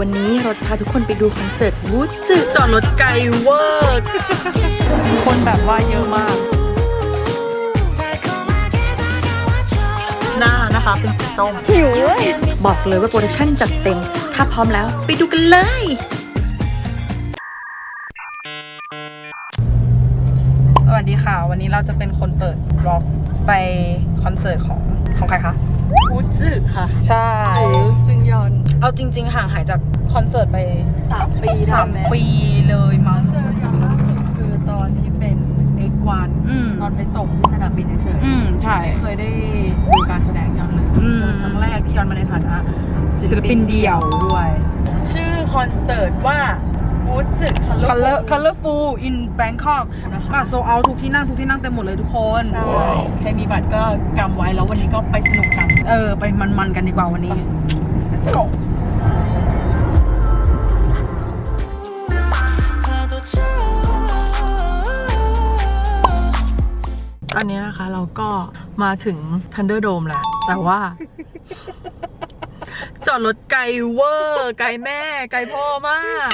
วันนี้เราจะพาทุกคนไปดูคอนเสิร์ตวูดจืดจอดรถไกลเวอร์ คนแบบว่าเยอะมาก หน้านะคะเป็นสีส้มหิวเว้ยบอกเลยว่าโปรดักชั่นจัดเต็ม ถ้าพร้อมแล้วไปดูกันเลย สวัสดีค่ะ วันนี้เราจะเป็นคนเปิดบล็อกไปคอนเสิร์ตของของใครคะวูดจืดค่ะ ใช่ซึ่งยอน เอาจริง ๆ ห่างหายจากคอนเสิร์ตไปสามปีสามปีเลยมั้งเจอครั้งล่าสุดคือตอนที่เป็น X1 อืมตอนไปส่งที่สนามบินเฉยอืมใช่ ๆเคยได้ดูการแสดงย้อนเลยอืม ครั้งแรกที่ย้อนมาในฐานะศิลปินเดี่ยวด้วย ชื่อคอนเสิร์ตว่าวูดจืดคัลเลอ Color ร์ Colorful in Bangkok นะคะ บัตรโซเอาทุกที่นั่งทุกที่นั่งเต็มหมดเลยทุกคน ใช่ใครมีบัตรก็กำไว้แล้ววันนี้ก็ไปสนุกกัน เออ ไปมันๆกันดีกว่าวันนี้ let's go ตอนนี้นะคะเราก็มาถึง Thunderdome แล้ว แต่ว่า จอดรถไกลเวอร์ ไกลแม่ ไกลพ่อมาก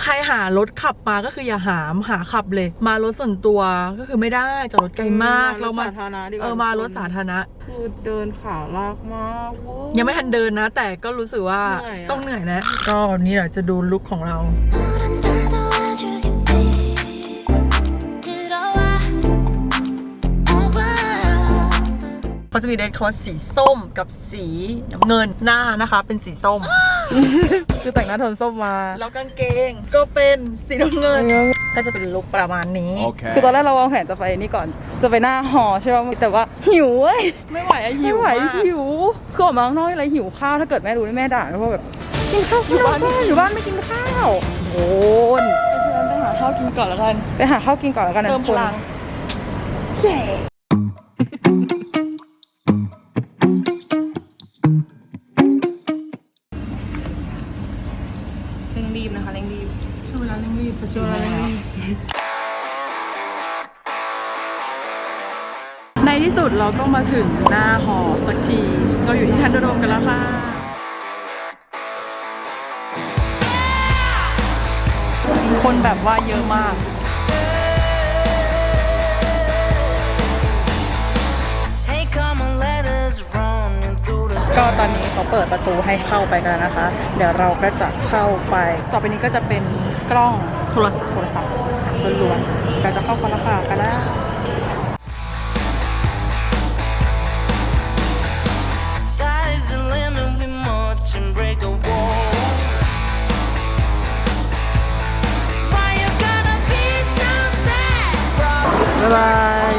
ใครหารถขับมาก็คืออย่าหามหาขับเลย มารถส่วนตัวก็คือไม่ได้จอดรถไกลมากเรามาสาธารณะดีกว่าเออมารถสาธารณะคือเดินขาลากมากเว้ยังไม่ทันเดินนะ แต่ก็รู้สึกว่าเหนื่อยอะต้องเหนื่อยนะ ก็วันนี้เราจะดูลุคของเรา เขาจะมีเดทโค้ดสีส้มกับสีน้ำเงินหน้านะคะ เป็นสีส้ม คือแต่งหน้าโทนส้มมา แล้วกางเกงก็เป็นสีน้ำเงิน ก็จะเป็นลุคประมาณนี้ Okay. คือตอนแรกเราวางแผนจะไปนี่ก่อน จะไปหน้าหอใช่ไหมแต่ว่าหิวเว้ยไม่ไหวอะหิไม่วไหวมาก หิวคือออกมาข้างนอกอะไรหิวข้าวถ้าเกิดแม่รู้นี่แม่ด่าเพราะแบบกินข้าวอยู่บ้านอยู่บ้านไม่กินข้าวโอนไปหาข้าวกินก่อนแล้วกันไปหาข้าวกินก่อนแล้วกันนะเติมทุกพคน ลัง ที่สุดเราก็มาถึงหน้าหอสักที เราอยู่ที่ทันเดอร์โดมกันแล้วค่ะคนแบบว่าเยอะมาก Hey, come on, let us running through the ก็ตอนนี้เขาเปิดประตูให้เข้าไปกันนะคะ เดี๋ยวเราก็จะเข้าไป ต่อไปนี้ก็จะเป็นกล้องโทรศัพท์โทรศัพท์ล้วนๆเราจะเข้าคนละค่ะกันแล้ว บ๊ายบาย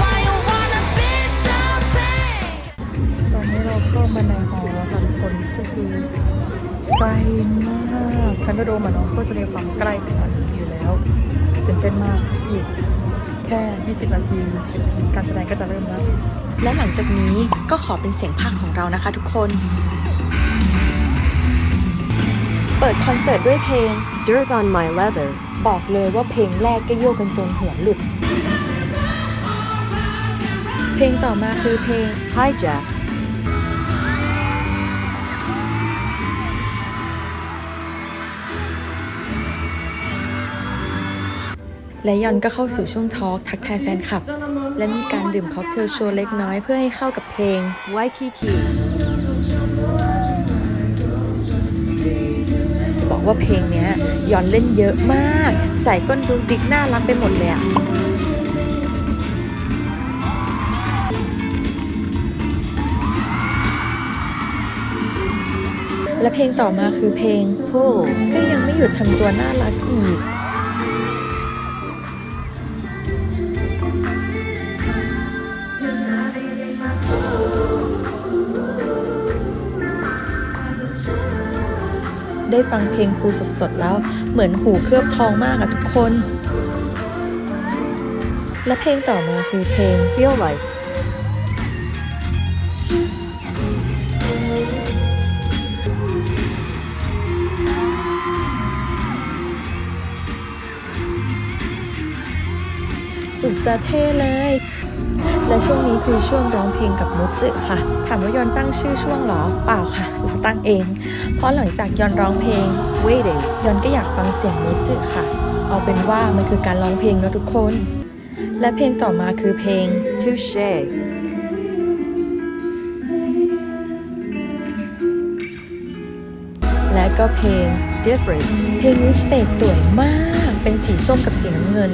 Why you wanna be so tame? ตอนนี้เราเข้ามาในหอแล้วค่ะทุกคนก็คือไกลมากคันโดโดมอะเนาะก็จะมีความใกล้กันอยู่แล้วตื่นเต้นมากอีกแค่ 20 นาที การแสดงก็จะเริ่มแล้ว และหลังจากนี้ก็ขอเป็นเสียงภาคของเรานะคะทุกคน เปิดคอนเสิร์ตด้วยเพลง Dirt on my leather. บอกเลยว่าเพลงแรกก็โยกกันจนหัวหลุด เพลงต่อมาคือเพลง Hijack. และยอนก็เข้าสู่ช่วงทอล์กทักทายแฟนคลับ และมีการดื่มค็อกเทลโชว์เล็กน้อยเพื่อให้เข้ากับเพลง Waikiki. ว่าเพลงเนี้ยยอนเล่นเยอะมาก ใส่ก้นดุกดิกน่ารักไปหมดเลยอะและเพลงต่อมาคือเพลง Pull ก็ยังไม่หยุดทำตัวน่ารักอีก ได้ฟังเพลงครูสดๆแล้ว เหมือนหูเคลือบทองมากอะทุกคน และเพลงต่อมาคือเพลง Feel like. สุดจะเท่เลย และช่วงนี้คือช่วงร้องเพลงกับมุจิค่ะ ถามว่ายอนตั้งชื่อช่วงหรอ เปล่าค่ะ เราตั้งเอง เพราะหลังจากยอนร้องเพลง waiting, ยอนก็อยากฟังเสียงมุจิค่ะ เอาเป็นว่ามันคือการร้องเพลงเนอะทุกคน และเพลงต่อมาคือเพลง touche, และก็เพลง different, เพลงนี้สเตจสวยมาก เป็นสีส้มกับสีน้ำเงิน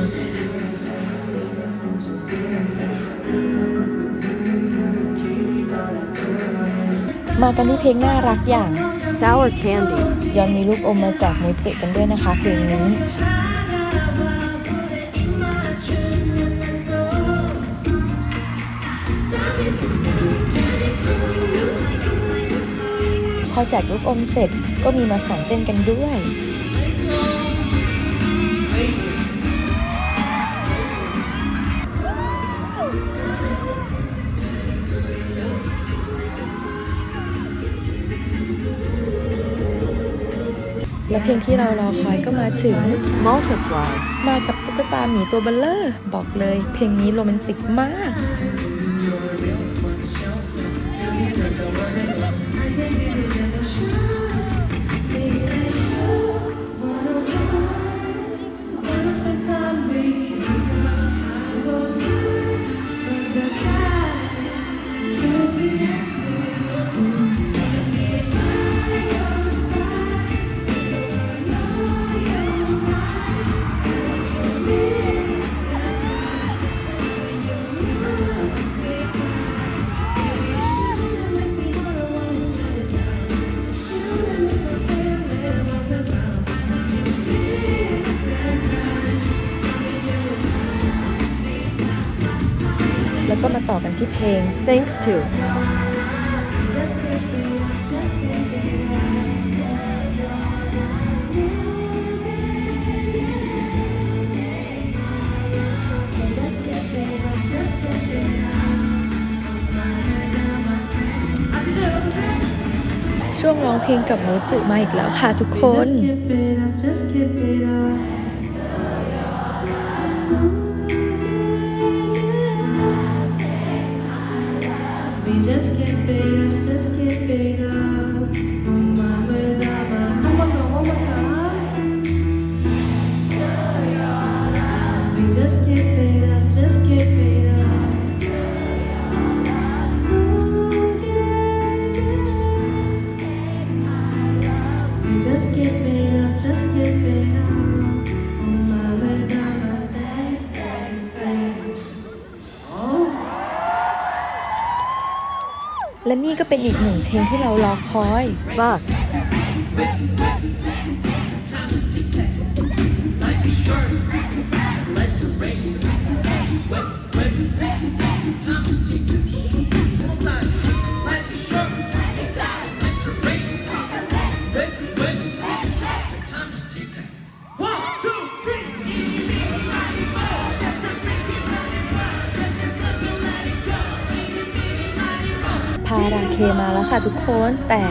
มากันที่เพลงน่ารักอย่าง sour candy, ยอนมีลูกอมมาจากมูจิกันด้วยนะคะเพลงนี้พอแจกลูกอมเสร็จก็มีมาสอนเต้นกันด้วย และเพลงที่เรารอคอยก็มาถึง multiply, มากับตุ๊กตาหมีตัวเบลเลอร์ บอกเลยเพลงนี้โรแมนติกมาก ต่อกันที่เพลง thanks to, ช่วงร้องเพลงกับมูจิมาอีกแล้วค่ะทุกคน และนี่ก็เป็นอีกหนึ่งเพลงที่เรารอคอย buck, พาราเคมาแล้วค่ะทุกคนแต่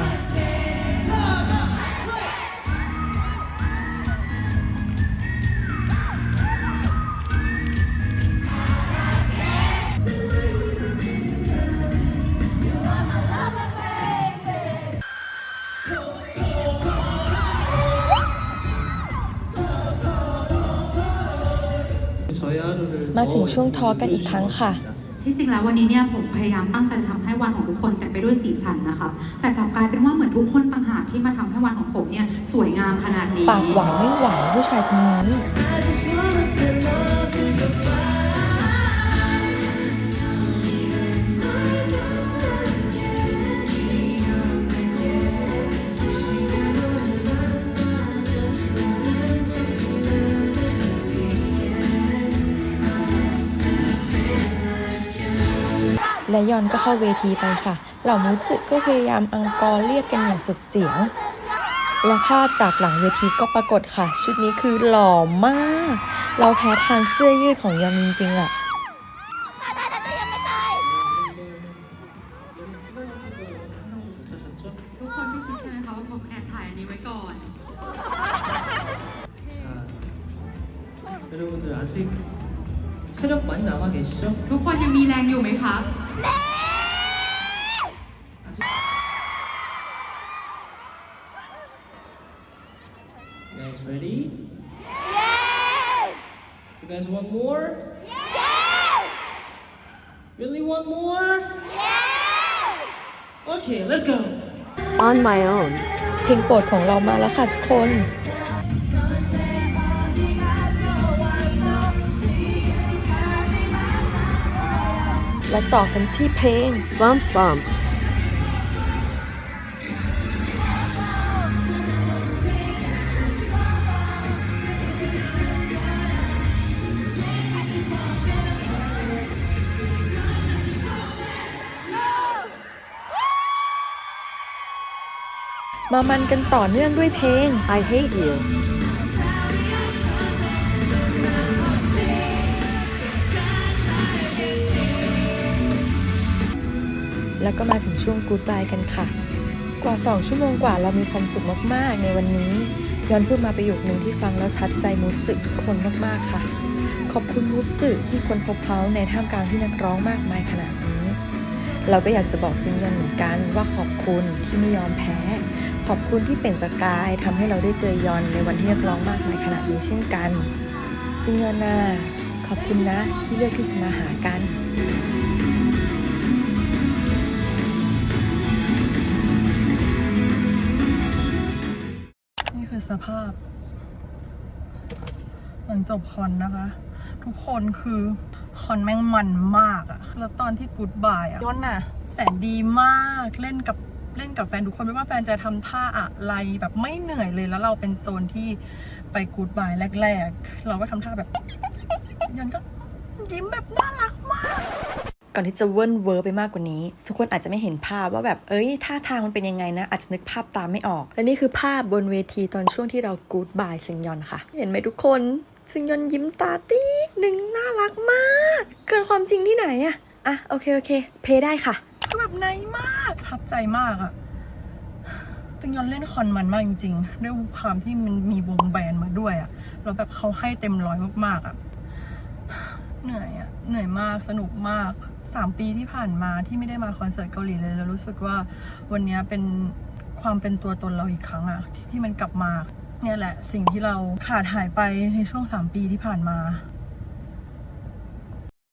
มาถึงช่วงทอกันอีกครั้งค่ะ ที่จริงแล้ววันนี้เนี่ยผมพยายามตั้งใจทำให้วันของทุกคนเต็มไปด้วยสีสันนะคะแต่กลับกลายเป็นว่าเหมือนทุกคนต่างหากที่มาทำให้วันของผมเนี่ยสวยงามขนาดนี้ปากหวานไม่ไหวผู้ชายคนนี้ และยอนก็เข้าเวทีไปค่ะ เหล่ามูจิก็พยายามอังกอร์เรียกกันอย่างสุดเสียง และภาพจากหลังเวทีก็ปรากฏค่ะ ชุดนี้คือหล่อมาก เราแพ้ทางเสื้อยืดของยอนจริงๆอะ ทุกคนไม่คิดใช่ไหมคะว่าผมแอบถ่ายอันนี้ไว้ก่อน 자, 여러분들 아직 체력 많이 남아 계시죠? ทุกคนยังมีแรงอยู่ไหมครับ You guys ready? Yeah! You guys want more? Yeah! Really want more? Yeah! Okay, let's go. On my own. เพลงโปรดของเรามาแล้วค่ะทุกคน และต่อกันที่เพลง Bump bump. มามันกันต่อเนื่องด้วยเพลง I hate you. แล้วก็มาถึงช่วงกู๊ดบายกันค่ะ กว่า 2 ชั่วโมงกว่าเรามีความสุขมากๆ ในวันนี้ ย้อนพูดมาประโยคนึงที่ฟังแล้วทัดใจมูจึทุกคนมากๆค่ะ ขอบคุณมูจึที่คนพบเขาในท่ามกลางที่นักร้องมากมายขนาดนี้ เราก็อยากจะบอกซิงยอนเหมือนกันว่าขอบคุณที่ไม่ยอมแพ้ ขอบคุณที่เปล่งประกายทำให้เราได้เจอยอนในวันที่นักร้องมากมายขนาดนี้เช่นกัน ซิงยอนนาขอบคุณนะที่เลือกที่จะมาหากัน สภาพ หลังจบคอนนะคะ ทุกคนคือคอนแม่งมันมากอะแล้วตอนที่กูดบายอะย้อนน่ะแต่ดีมากเล่นกับเล่นกับแฟนทุกคนไม่ว่าแฟนจะทำท่าอะไรแบบไม่เหนื่อยเลยแล้วเราเป็นโซนที่ไปกูดบายแรก ๆ เราก็ทำท่าแบบย้อนก็ยิ้มแบบน่ารักมาก ก่อนที่จะเวิร์นเวอร์ไปมากกว่านี้ ทุกคนอาจจะไม่เห็นภาพว่าแบบเอ้ยท่าทางมันเป็นยังไงนะ อาจจะนึกภาพตามไม่ออก และนี่คือภาพบนเวทีตอนช่วงที่เรากู๊ดบายซิงยอนค่ะ เห็นไหมทุกคนซิงยอนยิ้มตาตีกหนึ่งน่ารักมาก เกินความจริงที่ไหนอะอะโอเคโอเค เพย์ได้ค่ะคือแบบไนมากทับใจมากอะจึงยอนเล่นคอนมันมากจริงๆด้วยความที่มันมีวงแบนด์มาด้วยอะแล้วแบบเขาให้เต็มร้อยมากๆอะเหนื่อยอะเหนื่อยมากสนุกมาก สามปีที่ผ่านมาที่ไม่ได้มาคอนเสิร์ตเกาหลีเลยแล้วรู้สึกว่าวันนี้เป็นความเป็นตัวตนเราอีกครั้งอะที่ที่มันกลับมาเนี่ยแหละสิ่งที่เราขาดหายไปในช่วงสามปีที่ผ่านมา